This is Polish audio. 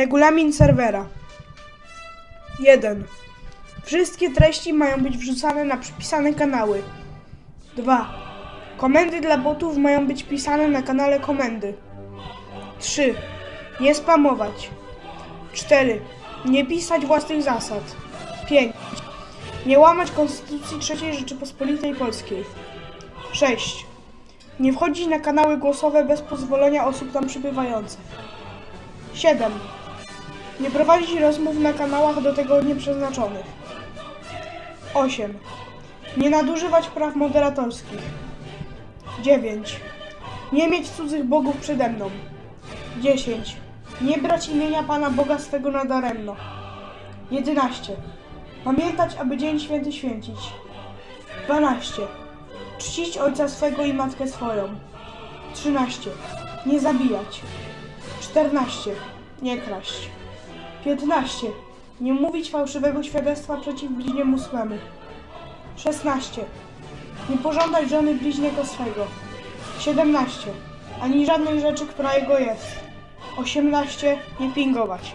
Regulamin serwera 1. Wszystkie treści mają być wrzucane na przypisane kanały. 2. Komendy dla botów mają być pisane na kanale komendy. 3. Nie spamować. 4. Nie pisać własnych zasad. 5. Nie łamać Konstytucji III Rzeczypospolitej Polskiej. 6. Nie wchodzić na kanały głosowe bez pozwolenia osób tam przybywających. 7. Nie prowadzić rozmów na kanałach do tego nieprzeznaczonych. 8. Nie nadużywać praw moderatorskich. 9. Nie mieć cudzych bogów przede mną. 10. Nie brać imienia Pana Boga swego nadaremno. 11. Pamiętać, aby Dzień Święty święcić. 12. Czcić ojca swego i matkę swoją. 13. Nie zabijać. 14. Nie kraść. 15. Nie mówić fałszywego świadectwa przeciw bliźniemu swemu. 16. Nie pożądać żony bliźniego swego. 17. Ani żadnej rzeczy, która jego jest. 18. Nie pingować.